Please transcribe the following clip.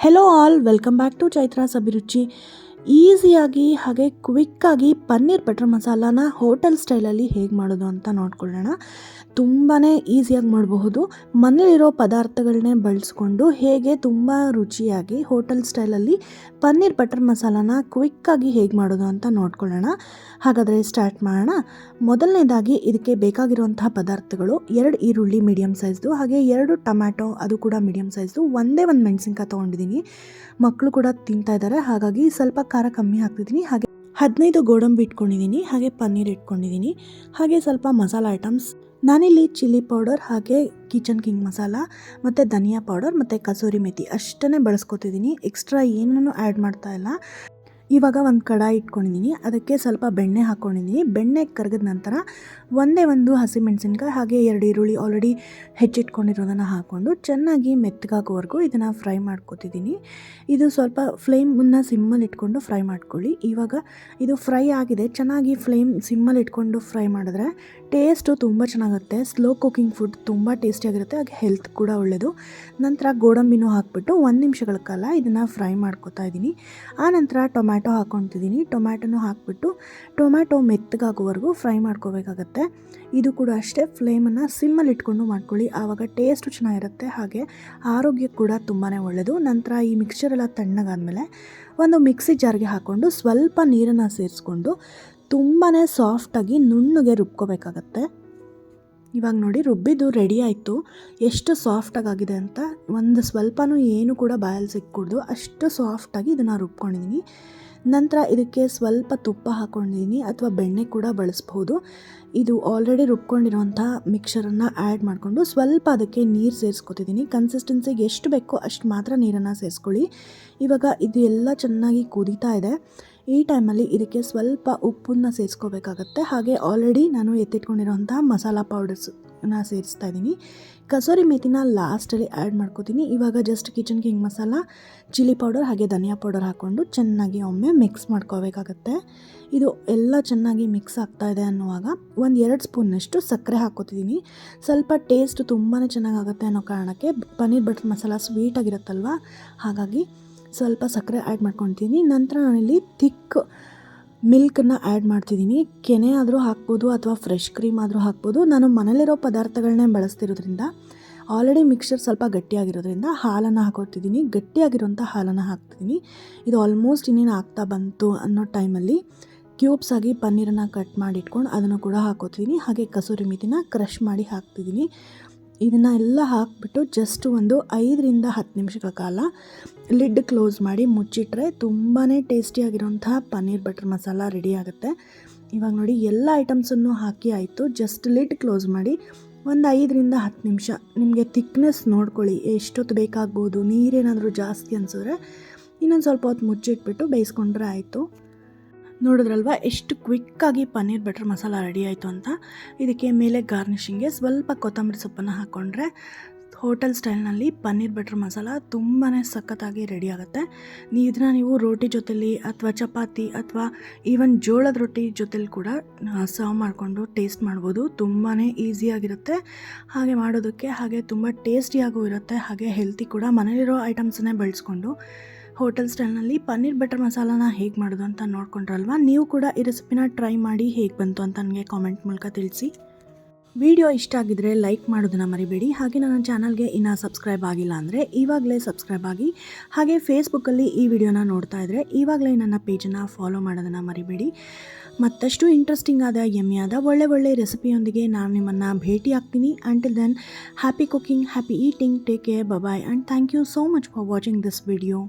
Hello all welcome back to Chaitra's అభిరుచి ಈಸಿಯಾಗಿ ಹಾಗೆ ಕ್ವಿಕ್ಕಾಗಿ ಪನ್ನೀರ್ ಬಟರ್ ಮಸಾಲಾನ ಹೋಟೆಲ್ ಸ್ಟೈಲಲ್ಲಿ ಹೇಗೆ ಮಾಡೋದು ಅಂತ ನೋಡ್ಕೊಳ್ಳೋಣ. ತುಂಬಾ ಈಸಿಯಾಗಿ ಮಾಡಬಹುದು. ಮನೇಲಿರೋ ಪದಾರ್ಥಗಳನ್ನೇ ಬಳಸ್ಕೊಂಡು ಹೇಗೆ ತುಂಬ ರುಚಿಯಾಗಿ ಹೋಟೆಲ್ ಸ್ಟೈಲಲ್ಲಿ ಪನ್ನೀರ್ ಬಟರ್ ಮಸಾಲಾನ ಕ್ವಿಕ್ಕಾಗಿ ಹೇಗೆ ಮಾಡೋದು ಅಂತ ನೋಡ್ಕೊಳ್ಳೋಣ. ಹಾಗಾದರೆ ಸ್ಟಾರ್ಟ್ ಮಾಡೋಣ. ಮೊದಲನೇದಾಗಿ ಇದಕ್ಕೆ ಬೇಕಾಗಿರುವಂತಹ ಪದಾರ್ಥಗಳು ಎರಡು ಈರುಳ್ಳಿ ಮೀಡಿಯಮ್ ಸೈಜ್ದು ಹಾಗೆ ಎರಡು ಟೊಮ್ಯಾಟೊ, ಅದು ಕೂಡ ಮೀಡಿಯಮ್ ಸೈಜ್ದು, ಒಂದೇ ಒಂದು ಮೆಣಸಿನ್ಕಾಯಿ ತೊಗೊಂಡಿದ್ದೀನಿ. ಮಕ್ಕಳು ಕೂಡ ತಿಂತಾ ಇದ್ದಾರೆ, ಹಾಗಾಗಿ ಸ್ವಲ್ಪ ಖಾರ ಕಮ್ಮಿ ಹಾಕ್ತಿದ್ದೀನಿ. ಹಾಗೆ ಹದಿನೈದು ಗೋಡಂಬಿ ಇಟ್ಕೊಂಡಿದ್ದೀನಿ, ಹಾಗೆ ಪನ್ನೀರ್ ಇಟ್ಕೊಂಡಿದ್ದೀನಿ, ಹಾಗೆ ಸ್ವಲ್ಪ ಮಸಾಲ ಐಟಮ್ಸ್. ನಾನಿಲ್ಲಿ ಚಿಲ್ಲಿ ಪೌಡರ್, ಹಾಗೆ ಕಿಚನ್ ಕಿಂಗ್ ಮಸಾಲ, ಮತ್ತು ಧನಿಯಾ ಪೌಡರ್, ಮತ್ತು ಕಸೂರಿ ಮೆಥಿ ಅಷ್ಟನ್ನೇ ಬಳಸ್ಕೊತಿದ್ದೀನಿ. ಎಕ್ಸ್ಟ್ರಾ ಏನನ್ನೂ ಆ್ಯಡ್ ಮಾಡ್ತಾ ಇಲ್ಲ. ಇವಾಗ ಒಂದು ಕಡಾಯಿ ಇಟ್ಕೊಂಡಿದ್ದೀನಿ ಅದಕ್ಕೆ ಸ್ವಲ್ಪ ಬೆಣ್ಣೆ ಹಾಕ್ಕೊಂಡಿದ್ದೀನಿ ಬೆಣ್ಣೆ ಕರಗಿದ ನಂತರ ಒಂದೇ ಒಂದು ಹಸಿಮೆಣಸಿನ್ಕಾಯಿ ಹಾಗೆ ಎರಡು ಈರುಳ್ಳಿ ಆಲ್ರೆಡಿ ಹೆಚ್ಚಿಟ್ಕೊಂಡಿರೋದನ್ನು ಹಾಕ್ಕೊಂಡು ಚೆನ್ನಾಗಿ ಮೆತ್ತಗಾಗೋವರೆಗೂ ಇದನ್ನು ಫ್ರೈ ಮಾಡ್ಕೊತಿದ್ದೀನಿ ಇದು ಸ್ವಲ್ಪ ಫ್ಲೇಮನ್ನು ಸಿಮ್ಮಲ್ಲಿ ಇಟ್ಕೊಂಡು ಫ್ರೈ ಮಾಡ್ಕೊಳ್ಳಿ. ಇವಾಗ ಇದು ಫ್ರೈ ಆಗಿದೆ. ಚೆನ್ನಾಗಿ ಫ್ಲೇಮ್ ಸಿಮ್ಮಲ್ಲಿ ಇಟ್ಕೊಂಡು ಫ್ರೈ ಮಾಡಿದ್ರೆ ಟೇಸ್ಟು ತುಂಬ ಚೆನ್ನಾಗುತ್ತೆ. ಸ್ಲೋ ಕುಕಿಂಗ್ ಫುಡ್ ತುಂಬ ಟೇಸ್ಟಿಯಾಗಿರುತ್ತೆ ಹಾಗೆ ಹೆಲ್ತ್ ಕೂಡ ಒಳ್ಳೆಯದು ನಂತರ ಗೋಡಂಬಿನೂ ಹಾಕ್ಬಿಟ್ಟು ಒಂದು ನಿಮಿಷಗಳ ಕಾಲ ಇದನ್ನು ಫ್ರೈ ಮಾಡ್ಕೊತಾ ಇದ್ದೀನಿ. ಆನಂತರ ಟೊಮ್ಯಾಟೊ ಹಾಕ್ಕೊತಿದ್ದೀನಿ ಟೊಮ್ಯಾಟೊನೂ ಹಾಕ್ಬಿಟ್ಟು ಟೊಮ್ಯಾಟೊ ಮೆತ್ತಗಾಗೋವರೆಗೂ ಫ್ರೈ ಮಾಡ್ಕೋಬೇಕಾಗತ್ತೆ. ಇದು ಕೂಡ ಅಷ್ಟೇ ಫ್ಲೇಮನ್ನು ಸಿಮ್ಮಲ್ಲಿ ಇಟ್ಕೊಂಡು ಮಾಡ್ಕೊಳ್ಳಿ. ಆವಾಗ ಟೇಸ್ಟು ಚೆನ್ನಾಗಿರುತ್ತೆ. ಹಾಗೆ ಆರೋಗ್ಯ ಕೂಡ ತುಂಬಾ ಒಳ್ಳೆಯದು ನಂತರ ಈ ಮಿಕ್ಸ್ಚರ್ ತಣ್ಣಗಾದ್ಮೇಲೆ ಒಂದು ಮಿಕ್ಸಿ ಜಾರ್ಗೆ ಹಾಕ್ಕೊಂಡು ಸ್ವಲ್ಪ ನೀರನ್ನು ಸೇರಿಸ್ಕೊಂಡು ತುಂಬಾ ಸಾಫ್ಟಾಗಿ ನುಣ್ಣಗೆ ರುಬ್ಕೋಬೇಕಾಗತ್ತೆ. ಇವಾಗ ನೋಡಿ ರುಬ್ಬಿದ್ದು ರೆಡಿ ಆಯಿತು. ಎಷ್ಟು ಸಾಫ್ಟಾಗಿ ಆಗಿದೆ ಅಂತ ಒಂದು ಸ್ವಲ್ಪನೂ ಏನು ಕೂಡ ಬಾಯಲ್ಲಿ ಸಿಕ್ಕೂಡ್ದು ಅಷ್ಟು ಸಾಫ್ಟಾಗಿ ಇದನ್ನು ರುಬ್ಕೊಂಡಿದ್ದೀನಿ ನಂತರ ಇದಕ್ಕೆ ಸ್ವಲ್ಪ ತುಪ್ಪ ಹಾಕ್ಕೊಂಡಿದ್ದೀನಿ ಅಥವಾ ಬೆಣ್ಣೆ ಕೂಡ ಬಳಸ್ಬೋದು. ಇದು ಆಲ್ರೆಡಿ ರುಬ್ಕೊಂಡಿರುವಂಥ ಮಿಕ್ಸರನ್ನು ಆ್ಯಡ್ ಮಾಡಿಕೊಂಡು ಸ್ವಲ್ಪ ಅದಕ್ಕೆ ನೀರು ಸೇರಿಸ್ಕೊತಿದ್ದೀನಿ ಕನ್ಸಿಸ್ಟೆನ್ಸಿಗೆ ಎಷ್ಟು ಬೇಕೋ ಅಷ್ಟು ಮಾತ್ರ ನೀರನ್ನು ಸೇರಿಸ್ಕೊಳ್ಳಿ. ಇವಾಗ ಇದು ಎಲ್ಲ ಚೆನ್ನಾಗಿ ಕುದೀತಾ ಇದೆ. ಈ ಟೈಮಲ್ಲಿ ಇದಕ್ಕೆ ಸ್ವಲ್ಪ ಉಪ್ಪನ್ನ ಸೇರಿಸ್ಕೋಬೇಕಾಗತ್ತೆ. ಹಾಗೆ ಆಲ್ರೆಡಿ ನಾನು ಎತ್ತಿಟ್ಕೊಂಡಿರೋಂಥ ಮಸಾಲ ಪೌಡರ್ಸನ್ನ ಸೇರಿಸ್ತಾ ಇದ್ದೀನಿ. ಕಸೂರಿ ಮೇಥಿನ ಲಾಸ್ಟಲ್ಲಿ ಆ್ಯಡ್ ಮಾಡ್ಕೋತೀನಿ. ಇವಾಗ just kitchen king masala chilli powder ಹಾಗೆ ಧನಿಯಾ ಪೌಡರ್ ಹಾಕ್ಕೊಂಡು ಚೆನ್ನಾಗಿ ಒಮ್ಮೆ ಮಿಕ್ಸ್ ಮಾಡ್ಕೋಬೇಕಾಗತ್ತೆ. ಇದು ಎಲ್ಲ ಚೆನ್ನಾಗಿ ಮಿಕ್ಸ್ ಆಗ್ತಾ ಇದೆ ಅನ್ನುವಾಗ ಒಂದು ಎರಡು ಸ್ಪೂನ್ನಷ್ಟು ಸಕ್ಕರೆ ಹಾಕ್ಕೋತಿದ್ದೀನಿ. ಸ್ವಲ್ಪ ಟೇಸ್ಟ್ ತುಂಬಾ ಚೆನ್ನಾಗಾಗುತ್ತೆ ಅನ್ನೋ ಕಾರಣಕ್ಕೆ ಪನ್ನೀರ್ ಬಟರ್ ಮಸಾಲ ಸ್ವೀಟಾಗಿರುತ್ತಲ್ವ ಹಾಗಾಗಿ ಸ್ವಲ್ಪ ಸಕ್ಕರೆ ಆ್ಯಡ್ ಮಾಡ್ಕೊತೀನಿ ನಂತರ ನಾನಿಲ್ಲಿ ಥಿಕ್ ಮಿಲ್ಕನ್ನು ಆ್ಯಡ್ ಮಾಡ್ತಿದ್ದೀನಿ. ಕೆನೆ ಆದರೂ ಹಾಕ್ಬೋದು ಅಥವಾ ಫ್ರೆಶ್ ಕ್ರೀಮ್ ಆದರೂ ಹಾಕ್ಬೋದು. ನಾನು ಮನೇಲಿರೋ ಪದಾರ್ಥಗಳನ್ನೇ ಬಳಸ್ತಿರೋದ್ರಿಂದ, ಆಲ್ರೆಡಿ ಮಿಕ್ಸ್ಚರ್ ಸ್ವಲ್ಪ ಗಟ್ಟಿಯಾಗಿರೋದ್ರಿಂದ ಹಾಲನ್ನು ಹಾಕೋತಿದ್ದೀನಿ ಗಟ್ಟಿಯಾಗಿರೋಂಥ ಹಾಲನ್ನು ಹಾಕ್ತಿದ್ದೀನಿ. ಇದು ಆಲ್ಮೋಸ್ಟ್ ಇನ್ನೇನು ಆಗ್ತಾ ಬಂತು ಅನ್ನೋ ಟೈಮಲ್ಲಿ ಕ್ಯೂಬ್ಸ್ ಆಗಿ ಪನ್ನೀರನ್ನು ಕಟ್ ಮಾಡಿ ಇಟ್ಕೊಂಡು ಅದನ್ನು ಕೂಡ ಹಾಕೋತಿದ್ದೀನಿ ಹಾಗೆ ಕಸೂರಿ ಮಿತಿನ ಕ್ರಷ್ ಮಾಡಿ ಹಾಕ್ತಿದ್ದೀನಿ. ಇದನ್ನು ಎಲ್ಲ ಹಾಕಿಬಿಟ್ಟು ಜಸ್ಟ್ ಒಂದು ಐದರಿಂದ ಹತ್ತು ನಿಮಿಷಗಳ ಕಾಲ ಲಿಡ್ ಕ್ಲೋಸ್ ಮಾಡಿ ಮುಚ್ಚಿಟ್ರೆ ತುಂಬಾ ಟೇಸ್ಟಿಯಾಗಿರೋಂತಹ ಪನ್ನೀರ್ ಬಟರ್ ಮಸಾಲ ರೆಡಿ ಆಗುತ್ತೆ. ಇವಾಗ ನೋಡಿ, ಎಲ್ಲ ಐಟಮ್ಸನ್ನು ಹಾಕಿ ಆಯಿತು. ಜಸ್ಟ್ ಲಿಡ್ ಕ್ಲೋಸ್ ಮಾಡಿ ಒಂದು ಐದರಿಂದ ಹತ್ತು ನಿಮಿಷ. ನಿಮಗೆ ಥಿಕ್ನೆಸ್ ನೋಡ್ಕೊಳ್ಳಿ, ಎಷ್ಟೊತ್ತು ಬೇಕಾಗ್ಬೋದು, ನೀರೇನಾದರೂ ಜಾಸ್ತಿ ಅನಿಸಿದ್ರೆ ಇನ್ನೊಂದು ಸ್ವಲ್ಪ ಹೊತ್ತು ಮುಚ್ಚಿಟ್ಬಿಟ್ಟು ಬೇಯಿಸ್ಕೊಂಡ್ರೆ ಆಯಿತು. ನೋಡಿದ್ರಲ್ವ? ಎಷ್ಟು ಕ್ವಿಕ್ಕಾಗಿ ಪನ್ನೀರ್ ಬಟರ್ ಮಸಾಲ ರೆಡಿ ಆಯಿತು ಅಂತ. ಇದಕ್ಕೆ ಮೇಲೆ ಗಾರ್ನಿಷಿಂಗ್ಗೆ ಸ್ವಲ್ಪ ಕೊತ್ತಂಬರಿ ಸೊಪ್ಪನ್ನು ಹಾಕ್ಕೊಂಡ್ರೆ ಹೋಟೆಲ್ ಸ್ಟೈಲ್ನಲ್ಲಿ ಪನ್ನೀರ್ ಬಟರ್ ಮಸಾಲ ತುಂಬಾ ಸಖತ್ತಾಗಿ ರೆಡಿ ಆಗುತ್ತೆ. ನೀವು ಇದನ್ನ ನೀವು ರೋಟಿ ಜೊತೆಲಿ ಅಥವಾ ಚಪಾತಿ ಅಥವಾ ಈವನ್ ಜೋಳದ ರೊಟ್ಟಿ ಜೊತೆಲಿ ಕೂಡ ಸರ್ವ್ ಮಾಡಿಕೊಂಡು ಟೇಸ್ಟ್ ಮಾಡ್ಬೋದು. ತುಂಬಾ ಈಸಿಯಾಗಿರುತ್ತೆ ಹಾಗೆ ಮಾಡೋದಕ್ಕೆ ಹಾಗೆ ತುಂಬ ಟೇಸ್ಟಿಯಾಗೂ ಇರುತ್ತೆ. ಹಾಗೆ ಹೆಲ್ತಿ ಕೂಡ. ಮನೇಲಿರೋ ಐಟಮ್ಸನ್ನೇ ಬಳಸ್ಕೊಂಡು ಹೋಟೆಲ್ ಸ್ಟೈಲ್ನಲ್ಲಿ ಪನ್ನೀರ್ ಬಟರ್ ಮಸಾಲಾನ ಹೇಗೆ ಮಾಡೋದು ಅಂತ ನೋಡ್ಕೊಂಡ್ರಲ್ವಾ? ನೀವು ಕೂಡ ಈ ರೆಸಿಪಿನ ಟ್ರೈ ಮಾಡಿ ಹೇಗೆ ಬಂತು ಅಂತ ನನಗೆ ಕಾಮೆಂಟ್ ಮೂಲಕ ತಿಳಿಸಿ. ವಿಡಿಯೋ ಇಷ್ಟ ಆಗಿದ್ರೆ ಲೈಕ್ ಮಾಡೋದನ್ನು ಮರಿಬೇಡಿ. ಹಾಗೆ ನನ್ನ ಚಾನಲ್ಗೆ ಇನ್ನೂ ಸಬ್ಸ್ಕ್ರೈಬ್ ಆಗಿಲ್ಲ ಅಂದರೆ ಇವಾಗಲೇ ಸಬ್ಸ್ಕ್ರೈಬ್ ಆಗಿ. ಹಾಗೆ ಫೇಸ್ಬುಕ್ಕಲ್ಲಿ ಈ ವಿಡಿಯೋನ ನೋಡ್ತಾ ಇದ್ದರೆ ಇವಾಗಲೇ ನನ್ನ ಪೇಜನ್ನು ಫಾಲೋ ಮಾಡೋದನ್ನು ಮರಿಬೇಡಿ. ಮತ್ತಷ್ಟು ಇಂಟ್ರೆಸ್ಟಿಂಗ್ ಆದ ಯಮ್ಮಿಯಾದ ಒಳ್ಳೆ ಒಳ್ಳೆ ರೆಸಿಪಿಯೊಂದಿಗೆ ನಾನು ನಿಮ್ಮನ್ನು ಭೇಟಿ ಆಗ್ತೀನಿ. Until then happy cooking happy eating take care bye bye and thank you so much for watching this video